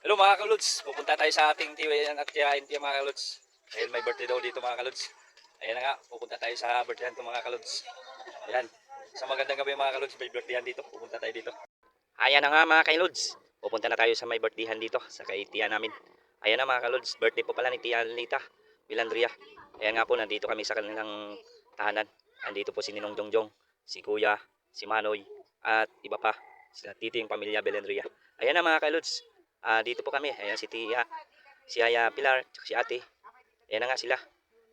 Hello mga kaluds, pupunta tayo sa ating tiwayan at tiyahin tiya mga kaluds. Dahil may birthday daw dito mga kaluds. Ayan na nga, pupunta tayo sa birthdayan ko mga kaluds. Ayan, sa magandang gabi mga kaluds, may birthdayan dito, pupunta tayo dito. Ayan na nga mga kaluds, pupunta na tayo sa may birthdayhan dito, sa kay tiya namin. Ayan na mga kaluds, birthday po pala ni Tia Lita, Bilandria. Ayan nga po, nandito kami sa kanilang tahanan. Andito po si Ninong Jongjong, si Kuya, si Manoy, at iba pa, sila titing pamilya Belenria. Ayan na mga kaluds, Ah, dito po kami. Ayan si Tia, si Aya Pilar, si Ate. Ayan na nga sila.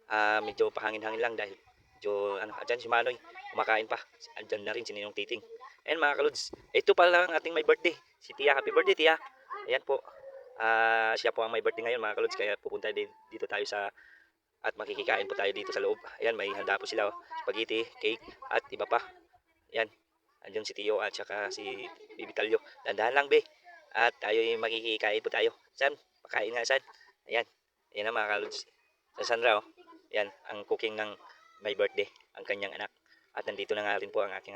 Ah, medyo pahangin-hangin lang dahil medyo ano, andyan si Manoy, kumakain pa. Andyan na rin si Ninong Titing. Ayan mga kaluds, ito pala ang ating may birthday. Si Tia, happy birthday Tia. Ayan po. Ah, siya po ang may birthday ngayon mga kaluds, kaya pupunta din dito tayo sa at makikikain po tayo dito sa loob. Ayan, may handa po sila, oh. spaghetti, cake, at iba pa. Ayan, andyan si Tio at saka si Bibi Talyo. Dandahan lang, be. At tayo yung makikikain po tayo. San? Pakain nga, San? Ayan. Ayan na mga kaluds. Sa Sandra, oh. Ayan, ang cooking ng my birthday, ang kanyang anak. At nandito na nga rin po ang aking